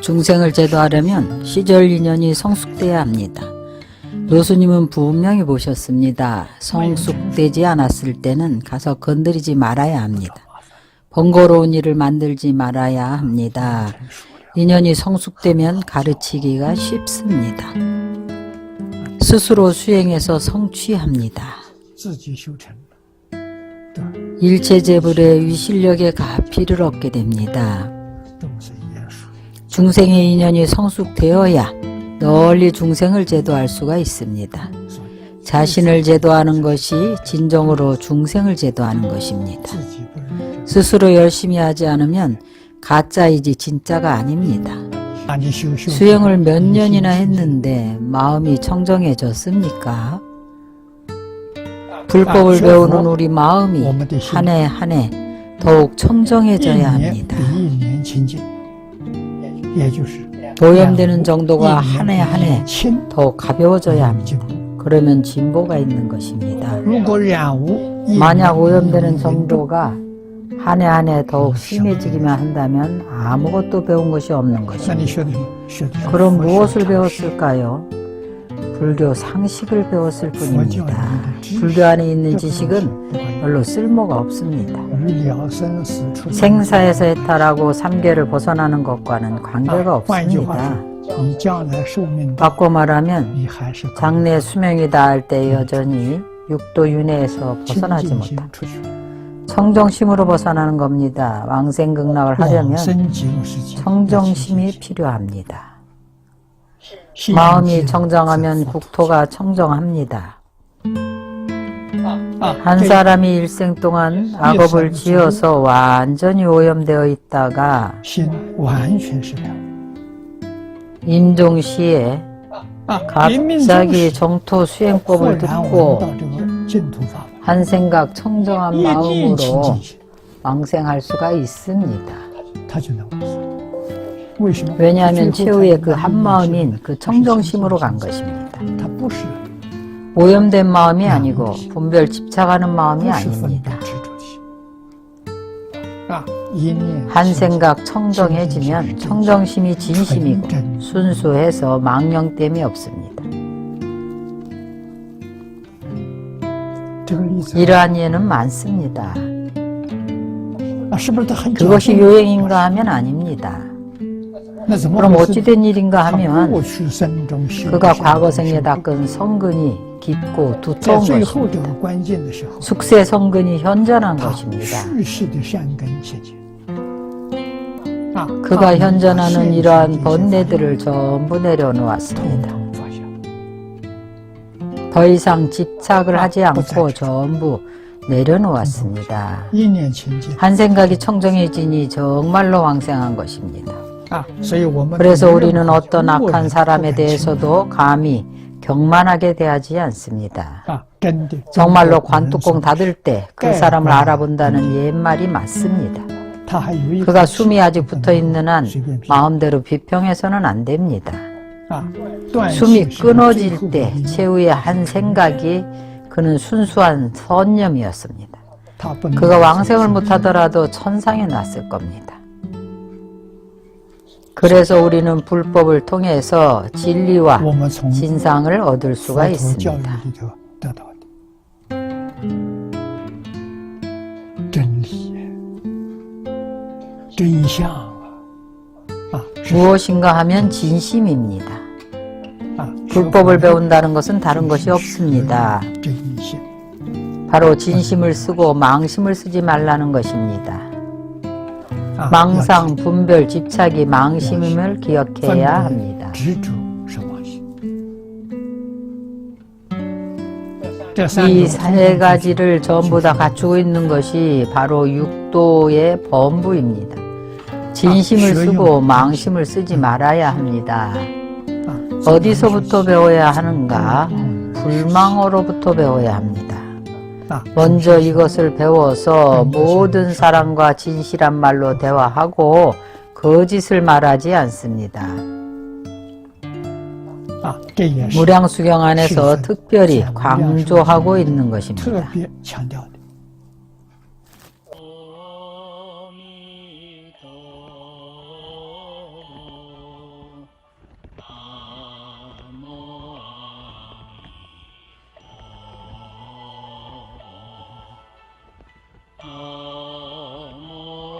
중생을 제도하려면 시절 인연이 성숙돼야 합니다. 노수님은 분명히 보셨습니다. 성숙되지 않았을 때는 가서 건드리지 말아야 합니다. 번거로운 일을 만들지 말아야 합니다. 인연이 성숙되면 가르치기가 쉽습니다. 스스로 수행해서 성취합니다. 일체 재불의 위실력에 가피를 얻게 됩니다. 중생의 인연이 성숙되어야 널리 중생을 제도할 수가 있습니다. 자신을 제도하는 것이 진정으로 중생을 제도하는 것입니다. 스스로 열심히 하지 않으면 가짜이지 진짜가 아닙니다. 수행을 몇 년이나 했는데 마음이 청정해졌습니까? 불법을 배우는 우리 마음이 한 해 한 해 더욱 청정해져야 합니다. 오염되는 정도가 한 해 한 해 더 가벼워져야 합니다. 그러면 진보가 있는 것입니다. 만약 오염되는 정도가 한 해 한 해 더욱 심해지기만 한다면 아무것도 배운 것이 없는 것입니다. 그럼 무엇을 배웠을까요? 불교 상식을 배웠을 뿐입니다. 불교 안에 있는 지식은 별로 쓸모가 없습니다. 생사에서 해탈하고 삼계를 벗어나는 것과는 관계가 없습니다. 바꿔 말하면 장래 수명이 다할 때 여전히 육도 윤회에서 벗어나지 못한 청정심으로 벗어나는 겁니다. 왕생극락을 하려면 청정심이 필요합니다. 마음이 정정하면 국토가 청정합니다. 한 사람이 일생 동안 악업을 지어서 완전히 오염되어 있다가 임종 시에 갑자기 정토 수행법을 듣고 한 생각 청정한 마음으로 왕생할 수가 있습니다. 왜냐하면 최후의 그 한 마음인 그 청정심으로 간 것입니다. 오염된 마음이 아니고 분별 집착하는 마음이 아닙니다. 한 생각 청정해지면 청정심이 진심이고 순수해서 망령됨이 없습니다. 이러한 예는 많습니다. 그것이 요행인가 하면 아닙니다. 그럼 뭐 어찌된 일인가 하면 그가 과거 생에 닦은 성근이 깊고 두터운 것입니다. 숙세 성근이 현전한 것입니다. 그가 현전하는 이러한 번뇌들을 전부 내려놓았습니다. 더 이상 집착을 하지 않고 전부 내려놓았습니다. 한 생각이 청정해지니 정말로 왕생한 것입니다. 그래서 우리는 어떤 악한 사람에 대해서도 감히 경만하게 대하지 않습니다. 정말로 관뚜껑 닫을 때 그 사람을 알아본다는 옛말이 맞습니다. 그가 숨이 아직 붙어 있는 한 마음대로 비평해서는 안 됩니다. 숨이 끊어질 때 최후의 한 생각이 그는 순수한 선념이었습니다. 그가 왕생을 못하더라도 천상에 났을 겁니다. 그래서 우리는 불법을 통해서 진리와 진상을 얻을 수가 있습니다. 무엇인가 하면 진심입니다. 불법을 배운다는 것은 다른 것이 없습니다. 바로 진심을 쓰고 망심을 쓰지 말라는 것입니다. 망상, 분별, 집착이 망심임을 기억해야 합니다. 이 세 가지를 전부 다 갖추고 있는 것이 바로 육도의 범부입니다. 진심을 쓰고 망심을 쓰지 말아야 합니다. 어디서부터 배워야 하는가? 불망으로부터 배워야 합니다. 있다. 먼저 이것을 배워서 모든 사람과 진실한 말로 대화하고 그 거짓을 말하지 않습니다. 무량수경 안에서 특별히 강조하고 있는 것입니다.